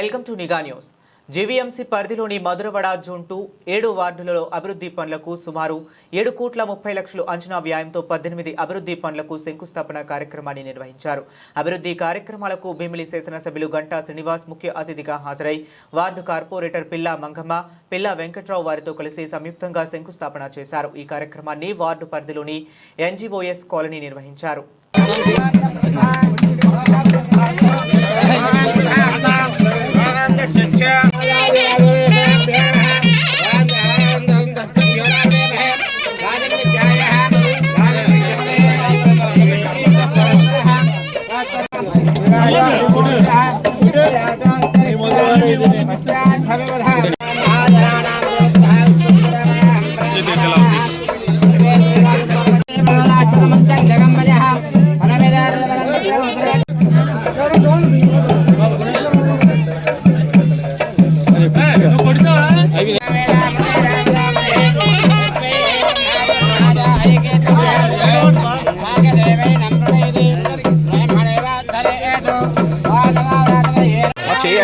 Welcome to Nigha news. GVMC పరిధిలోని Madhurawada zone two ఏడు వార్డులలో అభివృద్ధి పనులకు సుమారు ఏడు కోట్ల ముప్పై లక్షలు అంచనా వ్యయంతో పద్దెనిమిది అభివృద్ధి పనులకు శంకుస్థాపన కార్యక్రమాన్ని నిర్వహించారు. అభివృద్ధి కార్యక్రమాలకు భీమిలి శాసనసభ్యులు గంటా శ్రీనివాస్ ముఖ్య అతిథిగా హాజరై వార్డు కార్పొరేటర్ పిల్లా మంగమ్మ పిల్లా వెంకట్రావు వారితో కలిసి సంయుక్తంగా శంకుస్థాపన చేశారు. ఈ కార్యక్రమాన్ని వార్డు పరిధిలోని ఎన్జీఓఎస్ కాలనీ నిర్వహించారు.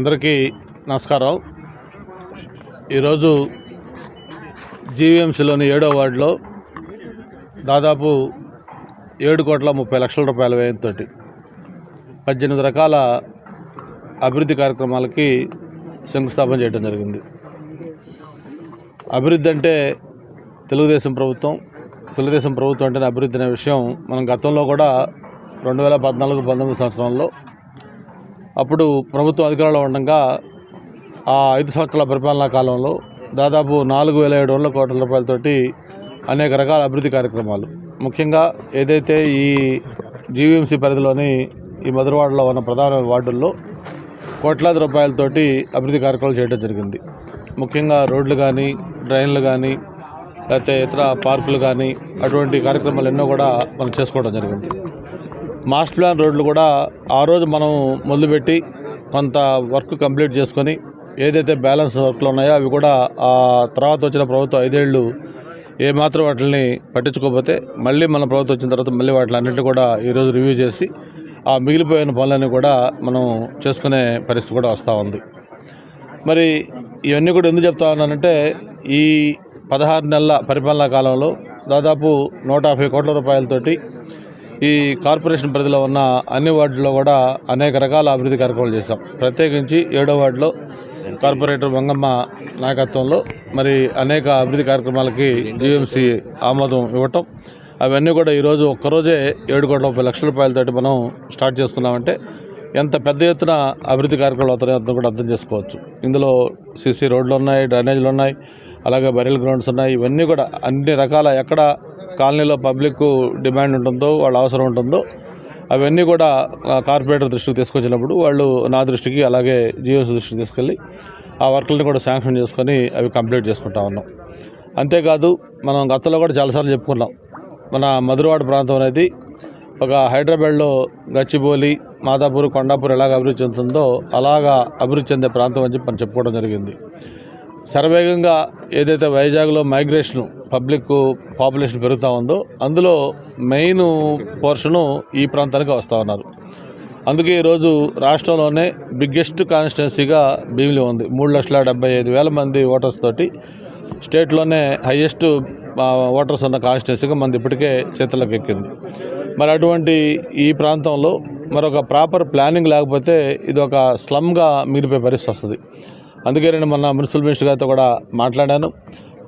అందరికీ నమస్కారం ఈరోజు జీవీఎంసీలోని ఏడో వార్డులో దాదాపు ఏడు కోట్ల ముప్పై లక్షల రూపాయల వ్యయంతో పద్దెనిమిది రకాల అభివృద్ధి కార్యక్రమాలకి శంకుస్థాపన చేయడం జరిగింది. అభివృద్ధి అంటే తెలుగుదేశం ప్రభుత్వం. తెలుగుదేశం ప్రభుత్వం అంటే అభివృద్ధి అనే విషయం మనం గతంలో కూడా రెండు వేల పద్నాలుగు పంతొమ్మిది సంవత్సరంలో అప్పుడు ప్రభుత్వం అధికారంలో ఉండగా ఆ ఐదు సంవత్సరాల పరిపాలనా కాలంలో దాదాపు నాలుగు వేల ఏడు వందల కోట్ల రూపాయలతోటి అనేక రకాల అభివృద్ధి కార్యక్రమాలు. ముఖ్యంగా ఏదైతే ఈ జీవీఎంసీ పరిధిలోని ఈ మధురవాడలో ఉన్న ప్రధాన వార్డుల్లో కోట్లాది రూపాయలతోటి అభివృద్ధి కార్యక్రమాలు చేయడం జరిగింది. ముఖ్యంగా రోడ్లు కానీ డ్రైన్లు కానీ లేకపోతే ఇతర పార్కులు కానీ అటువంటి కార్యక్రమాలు ఎన్నో కూడా మనం చేసుకోవడం జరిగింది. మాస్టర్ ప్లాన్ రోడ్లు కూడా ఆ రోజు మనం మొదలుపెట్టి కొంత వర్క్ కంప్లీట్ చేసుకొని ఏదైతే బ్యాలెన్స్ వర్క్లు ఉన్నాయో అవి కూడా ఆ తర్వాత వచ్చిన ప్రభుత్వం ఐదేళ్ళు ఏమాత్రం వాటిని పట్టించుకోకపోతే మళ్ళీ మన ప్రభుత్వం వచ్చిన తర్వాత మళ్ళీ వాటిని అన్నింటినీ కూడా ఈరోజు రివ్యూ చేసి ఆ మిగిలిపోయిన పనులన్నీ కూడా మనం చేసుకునే పరిస్థితి కూడా వస్తూ ఉంది. మరి ఇవన్నీ కూడా ఎందుకు చెప్తా ఉన్నానంటే ఈ పదహారు నెలల పరిపాలనా కాలంలో దాదాపు నూట యాభై కోట్ల రూపాయలతోటి ఈ కార్పొరేషన్ పరిధిలో ఉన్న అన్ని వార్డుల్లో కూడా అనేక రకాల అభివృద్ధి కార్యక్రమాలు చేశాం. ప్రత్యేకించి ఏడో వార్డులో కార్పొరేటర్ మంగమ్మ నాయకత్వంలో మరి అనేక అభివృద్ధి కార్యక్రమాలకి జీఎంసీ ఆమోదం ఇవ్వటం. అవన్నీ కూడా ఈరోజు ఒక్కరోజే ఏడు కోట్ల ముప్పై లక్షల రూపాయలతోటి మనం స్టార్ట్ చేసుకున్నామంటే ఎంత పెద్ద ఎత్తున అభివృద్ధి కార్యక్రమాలు అవుతాయో అంత కూడా అర్థం చేసుకోవచ్చు. ఇందులో సీసీ రోడ్లు ఉన్నాయి డ్రైనేజీలు ఉన్నాయి అలాగే బరిల్ గ్రౌండ్స్ ఉన్నాయి. ఇవన్నీ కూడా అన్ని రకాల ఎక్కడ కాలనీలో పబ్లిక్ డిమాండ్ ఉంటుందో వాళ్ళ అవసరం ఉంటుందో అవన్నీ కూడా కార్పొరేటర్ దృష్టికి తీసుకొచ్చినప్పుడు వాళ్ళు నా దృష్టికి అలాగే జియోస్ దృష్టికి తీసుకెళ్ళి ఆ వర్క్లను కూడా శాంక్షన్ చేసుకొని అవి కంప్లీట్ చేసుకుంటా ఉన్నాం. అంతేకాదు మనం గతంలో కూడా చాలాసార్లు చెప్పుకున్నాం. మన మధురవాడ ప్రాంతం అనేది ఒక హైదరాబాద్లో గచ్చిబౌలి మాదాపూర్ కొండాపూర్ ఎలాగ అభివృద్ధి చెందుతుందో అలాగా అభివృద్ధి చెందే ప్రాంతం అని చెప్పి మనం చెప్పుకోవడం జరిగింది. శరవేగంగా ఏదైతే వైజాగ్లో మైగ్రేషన్ పబ్లిక్ పాపులేషన్ పెరుగుతూ ఉందో అందులో మెయిన్ పోర్షను ఈ ప్రాంతానికి వస్తూ ఉన్నారు. అందుకే ఈరోజు రాష్ట్రంలోనే బిగ్గెస్ట్ కాన్స్టిట్యున్సీగా భీమిలి ఉంది. మూడు లక్షల డెబ్బై ఐదు వేల మంది ఓటర్స్ తోటి స్టేట్లోనే హయ్యెస్ట్ ఓటర్స్ ఉన్న కాన్స్టిట్యున్సీగా మనది ఇప్పటికే చేతుల్లోకి ఎక్కింది. మరి అటువంటి ఈ ప్రాంతంలో మరొక ప్రాపర్ ప్లానింగ్ లేకపోతే ఇది ఒక స్లమ్గా మిగిలిపోయే పరిస్థితి వస్తుంది. అందుకే నేను మొన్న మున్సిపల్ మినిస్టర్ గారితో కూడా మాట్లాడాను.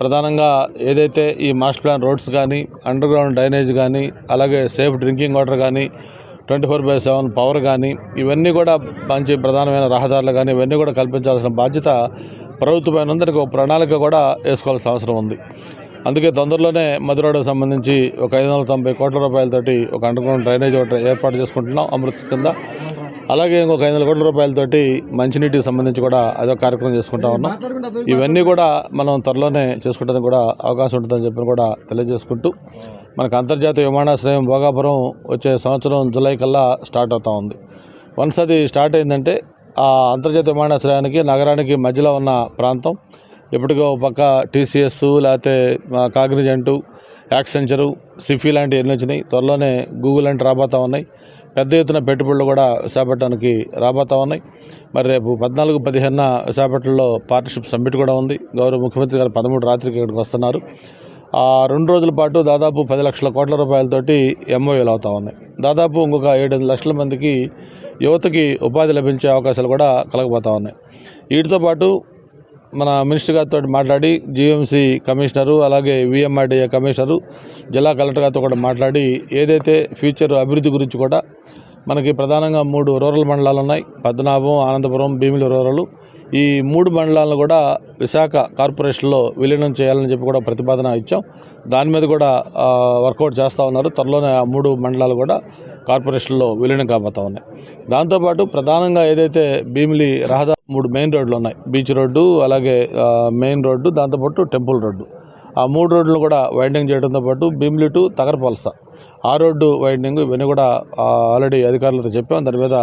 ప్రధానంగా ఏదైతే ఈ మాస్టర్ ప్లాన్ రోడ్స్ కానీ అండర్ గ్రౌండ్ డ్రైనేజ్ కానీ అలాగే సేఫ్ డ్రింకింగ్ వాటర్ కానీ twenty four by seven power కానీ ఇవన్నీ కూడా మంచి ప్రధానమైన రహదారులు కానీ ఇవన్నీ కూడా కల్పించాల్సిన బాధ్యత ప్రభుత్వమైన అందరికీ ఒక ప్రణాళిక కూడా వేసుకోవాల్సిన అవసరం ఉంది. అందుకే తొందరలోనే మధురాడుకు సంబంధించి ఒక ఐదు వందల తొంభై కోట్ల రూపాయలతోటి ఒక అండర్గ్రౌండ్ డ్రైనేజ్ ఒకటి ఏర్పాటు చేసుకుంటున్నాం. అమృత్ కింద అలాగే ఇంకొక ఐదు వందల కోట్ల రూపాయలతోటి మంచినీటికి సంబంధించి కూడా అదొక కార్యక్రమం చేసుకుంటా ఉన్నాం. ఇవన్నీ కూడా మనం త్వరలోనే చేసుకుంటానికి కూడా అవకాశం ఉంటుందని చెప్పి కూడా తెలియజేసుకుంటూ మనకు అంతర్జాతీయ విమానాశ్రయం భోగాపురం వచ్చే సంవత్సరం జూలై కల్లా స్టార్ట్ అవుతా ఉంది. వన్స్ అది స్టార్ట్ అయిందంటే ఆ అంతర్జాతీయ విమానాశ్రయానికి నగరానికి మధ్యలో ఉన్న ప్రాంతం ఇప్పటికో ఒక పక్క టీసీఎస్ లేకపోతే కాగ్నిజెంటు యాక్సెంచరు సిఫీ లాంటివి ఎన్ని వచ్చినాయి త్వరలోనే గూగుల్ అంటే రాబోతా ఉన్నాయి. పెద్ద ఎత్తున పెట్టుబడులు కూడా విశాఖపట్నానికి రాబోతా ఉన్నాయి. మరి రేపు పద్నాలుగు పదిహేనున విశాఖపట్నంలో పార్ట్నర్షిప్ సమ్మిట్ కూడా ఉంది. గౌరవ ముఖ్యమంత్రి గారు పదమూడు రాత్రికి ఇక్కడికి వస్తున్నారు. ఆ రెండు రోజుల పాటు దాదాపు పది లక్షల కోట్ల రూపాయలతోటి ఎంఓఏలు అవుతా ఉన్నాయి. దాదాపు ఇంకొక ఏడు లక్షల మందికి యువతకి ఉపాధి లభించే అవకాశాలు కూడా కలగబోతా ఉన్నాయి. వీటితో పాటు మన మినిస్టర్ గారితో మాట్లాడి జీఎంసీ కమిషనరు అలాగే విఎంఆర్డీఏ కమిషనరు జిల్లా కలెక్టర్ గారితో కూడా మాట్లాడి ఏదైతే ఫ్యూచర్ అభివృద్ధి గురించి కూడా మనకి ప్రధానంగా మూడు రూరల్ మండలాలు ఉన్నాయి. పద్మనాభం ఆనందపురం భీమిలి రూరల్. ఈ మూడు మండలాలను కూడా విశాఖ కార్పొరేషన్లో విలీనం చేయాలని చెప్పి కూడా ప్రతిపాదన ఇచ్చాం. దాని మీద కూడా వర్కౌట్ చేస్తూ ఉన్నారు. త్వరలోనే ఆ మూడు మండలాలు కూడా కార్పొరేషన్లో విలీనం కాబోతా ఉన్నాయి. దాంతోపాటు ప్రధానంగా ఏదైతే భీమిలి రహదారి మూడు మెయిన్ రోడ్లు ఉన్నాయి. బీచ్ రోడ్డు అలాగే మెయిన్ రోడ్డు దాంతోపాటు టెంపుల్ రోడ్డు. ఆ మూడు రోడ్లు కూడా వైండింగ్ చేయడంతో పాటు భీమిలి టు తగరపలస ఆ రోడ్డు వైండింగ్ ఇవన్నీ కూడా ఆల్రెడీ అధికారులతో చెప్పాం. దాని మీద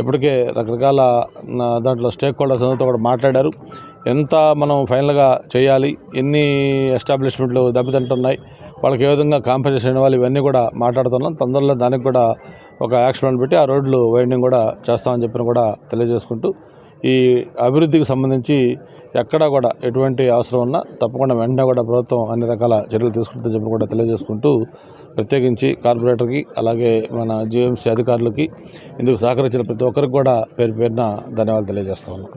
ఇప్పటికే రకరకాల దాంట్లో స్టేక్ హోల్డర్స్ అందరితో కూడా మాట్లాడారు. ఎంత మనం ఫైనల్గా చేయాలి ఎన్ని ఎస్టాబ్లిష్మెంట్లు దెబ్బతింటున్నాయి వాళ్ళకి ఏ విధంగా కాంపెన్సేషన్ ఇవ్వాలి ఇవన్నీ కూడా మాట్లాడుతున్నాం. తొందరలో దానికి కూడా ఒక యాక్షన్ పెట్టి ఆ రోడ్లు వైండింగ్ కూడా చేస్తామని చెప్పిన కూడా తెలియజేసుకుంటూ ఈ అభివృద్ధికి సంబంధించి ఎక్కడా కూడా ఎటువంటి అవసరం ఉన్నా తప్పకుండా వెంటనే కూడా ప్రభుత్వం అన్ని రకాల చర్యలు తీసుకుంటుందని చెప్పి కూడా తెలియజేసుకుంటూ ప్రత్యేకించి కార్పొరేటర్కి అలాగే మన జీఎంసీ అధికారులకి ఇందుకు సహకరించిన ప్రతి ఒక్కరికి కూడా పేరు పేరున ధన్యవాదాలు తెలియజేస్తా ఉన్నాం.